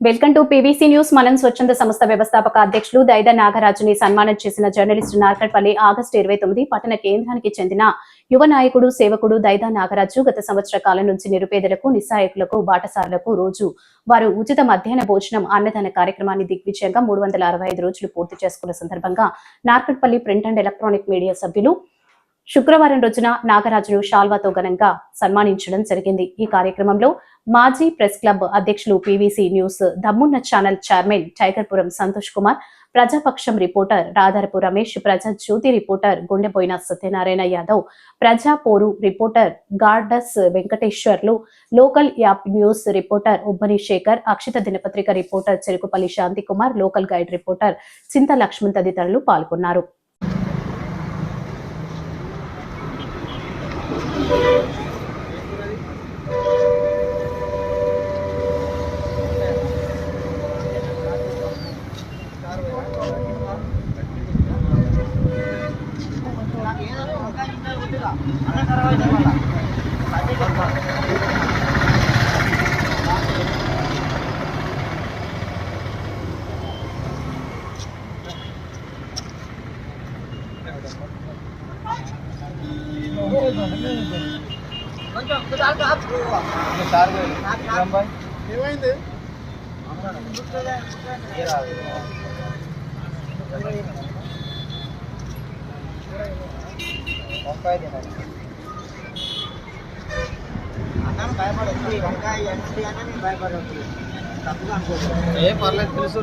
Welcome to PVC news. మనం స్వచ్ఛంద సంస్థ వ్యవస్థాపక అధ్యక్షులు దైద నాగరాజుని సన్మానం చేసిన జర్నలిస్ట్ నార్కట్పల్లి ఆగస్టు ఇరవై తొమ్మిది పట్టణ కేంద్రానికి చెందిన యువ నాయకుడు సేవకుడు దైదా నాగరాజు గత సంవత్సర కాలం నుంచి నిరుపేదలకు నిస్సాయకులకు బాటసారులకు రోజు వారు ఉచిత మధ్యాహ్న భోజనం అన్నదాన కార్యక్రమాన్ని దిగ్విజయంగా మూడు వందల అరవై ఐదు రోజులు పూర్తి చేసుకున్న సందర్భంగా Narketpally print and electronic media సభ్యులు శుక్రవారం రోజున నాగరాజును షాల్వాతో ఘనంగా సన్మానించడం జరిగింది. ఈ కార్యక్రమంలో మాజీ ప్రెస్ క్లబ్ అధ్యక్షులు పీవీసీ న్యూస్ దమ్మున్న ఛానల్ చైర్మన్ టైగర్పురం సంతోష్ కుమార్ ప్రజాపక్షం రిపోర్టర్ రాధారపు రమేష్ ప్రజా జ్యోతి రిపోర్టర్ గుండెపోయిన Satyanarayana Yadav Praja Poru reporter గార్డస్ Venkateswarlu local app news reporter ఉబ్బని Shekhar Akshitha దినపత్రిక reporter Cherukupalli Shanti Kumar local guide reporter Chinta Laxman తదితరులు పాల్గొన్నారు. ఏమైంది వంకాయ తినాలి. అన్నాను భయపడొచ్చు వంకాయ ఎంత ఎంటి నేను భయపడొచ్చు తప్పుగా అనుకోవచ్చు ఏ పర్లేదు తెలుసు